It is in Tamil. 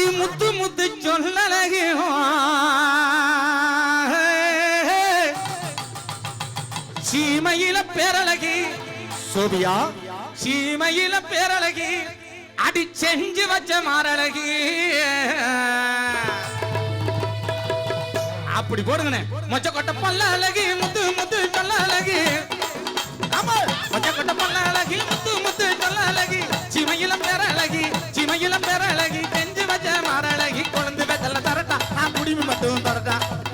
அடி முத்து முத்து சொல்லலகு சீமையில பேரழகி. சோபியா? சீமையில பேரழகி. அடி செஞ்சு வச்ச மாரழகி. அப்படி போடுங்கண்ணே. மொச்ச கொட்ட பல்ல அழகி முத்து முத்து சொல்ல அழகி ஆமா. மொச்ச கொட்ட பல்ல அழகி முத்து முத்து சொல்ல அழகி சீமையில பேர tu torga